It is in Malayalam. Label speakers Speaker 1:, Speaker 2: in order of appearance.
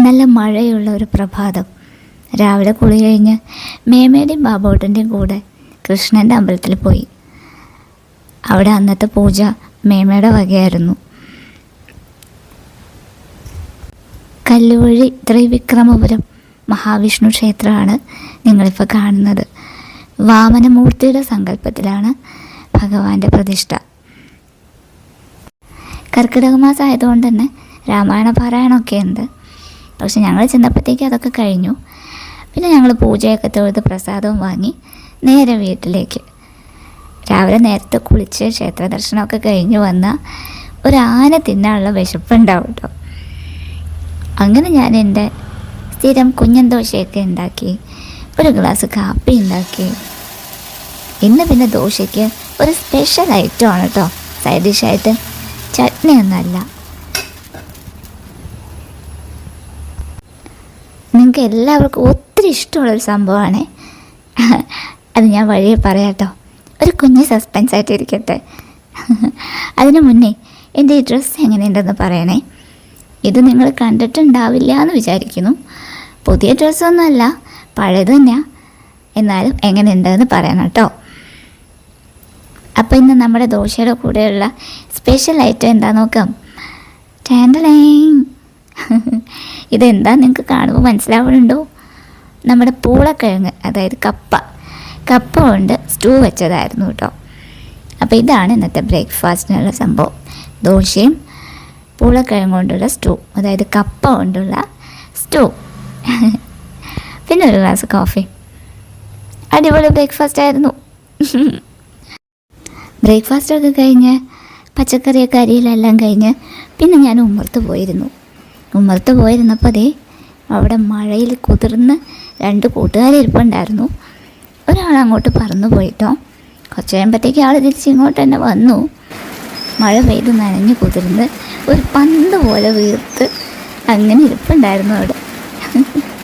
Speaker 1: നല്ല മഴയുള്ള ഒരു പ്രഭാതം. രാവിലെ കുളി കഴിഞ്ഞ് മേമയുടെയും ബാബോട്ടന്റെയും കൂടെ കൃഷ്ണന്റെ അമ്പലത്തിൽ പോയി. അവിടെ അന്നത്തെ പൂജ മേമയുടെ വകയായിരുന്നു. കല്ലുവഴി ത്രിവിക്രമപുരം മഹാവിഷ്ണു ക്ഷേത്രമാണ് നിങ്ങളിപ്പോൾ കാണുന്നത്. വാമനമൂർത്തിയുടെ സങ്കല്പത്തിലാണ് ഭഗവാന്റെ പ്രതിഷ്ഠ. കർക്കിടക മാസം ആയതുകൊണ്ട് തന്നെ രാമായണ പാരായണമൊക്കെ ഉണ്ട്. പക്ഷെ ഞങ്ങൾ ചെന്നപ്പോഴത്തേക്ക് അതൊക്കെ കഴിഞ്ഞു. പിന്നെ ഞങ്ങൾ പൂജയൊക്കെ തൊഴുത് പ്രസാദവും വാങ്ങി നേരെ വീട്ടിലേക്ക്. രാവിലെ നേരത്തെ കുളിച്ച് ക്ഷേത്ര ദർശനമൊക്കെ കഴിഞ്ഞ് വന്ന ഒരു ആന തിന്നാനുള്ള വിശപ്പുണ്ടാവും കേട്ടോ. അങ്ങനെ ഞാൻ എന്റെ സ്ഥിരം കുഞ്ഞൻ ദോശയൊക്കെ ഉണ്ടാക്കി ഒരു ഗ്ലാസ് കാപ്പി ഉണ്ടാക്കി. ഇന്ന് പിന്നെ ദോശയ്ക്ക് ഒരു സ്പെഷ്യൽ ഐറ്റമാണ് കേട്ടോ. സൈഡ് ഡിഷായിട്ട് ചട്നി നിങ്ങൾക്ക് എല്ലാവർക്കും ഒത്തിരി ഇഷ്ടമുള്ളൊരു സംഭവമാണ്. അത് ഞാൻ വഴിയെ പറയാട്ടോ. ഒരു കുഞ്ഞ് സസ്പെൻസ് ആയിട്ട് ഇരിക്കട്ടെ അതിനു മുന്നേ എന്റെ ഈ ഡ്രസ്സ് എങ്ങനെയുണ്ടെന്ന് പറയണേ. ഇത് നിങ്ങൾ കണ്ടിട്ടുണ്ടാവില്ല എന്ന് വിചാരിക്കുന്നു. പുതിയ ഡ്രസ്സൊന്നുമല്ല പഴയത് തന്നെയാണ് എന്നാലും എങ്ങനെയുണ്ടെന്ന് പറയണം കേട്ടോ. അപ്പോൾ ഇന്ന് നമ്മുടെ ദോശയുടെ കൂടെയുള്ള സ്പെഷ്യൽ ഐറ്റം എന്താ നോക്കാം. ടാൻഡലേ ഇതെന്താ നിങ്ങൾക്ക് കാണുമ്പോൾ മനസ്സിലാവുന്നുണ്ടോ നമ്മുടെ പൂളക്കിഴങ്ങ് അതായത് കപ്പ. കപ്പ കൊണ്ട് സ്റ്റൂ വെച്ചതായിരുന്നു കേട്ടോ അപ്പോൾ ഇതാണ് ഇന്നത്തെ ബ്രേക്ക്ഫാസ്റ്റിനുള്ള സംഭവം. ദോശയും പൂളക്കിഴങ്ങ് കൊണ്ടുള്ള സ്റ്റൂ അതായത് കപ്പ കൊണ്ടുള്ള സ്റ്റൂ. പിന്നെ ഒരു ഗ്ലാസ് കോഫി. അടിപൊളി ബ്രേക്ക്ഫാസ്റ്റ് ആയിരുന്നു. ബ്രേക്ക്ഫാസ്റ്റ് ഒക്കെ കഴിഞ്ഞ് പച്ചക്കറിയൊക്കെ അരിയിലെല്ലാം കഴിഞ്ഞ് പിന്നെ ഞാൻ ഉമ്മർത്ത് പോയിരുന്നു. ഉമ്മർത്ത് പോയിരുന്നപ്പോൾ അതേ അവിടെ മഴയിൽ കുതിർന്ന് രണ്ട് കൂട്ടുകാരിപ്പുണ്ടായിരുന്നു ഒരാൾ അങ്ങോട്ട് പറന്നു പോയിട്ടോ. കുറച്ച് കഴിയുമ്പോഴത്തേക്ക് ആൾ തിരിച്ച് ഇങ്ങോട്ട് തന്നെ വന്നു. മഴ പെയ്ത് നനഞ്ഞ് കുതിർന്ന് ഒരു പന്ത് പോലെ വീർത്ത് അങ്ങനെ ഇരിപ്പുണ്ടായിരുന്നു അവിടെ.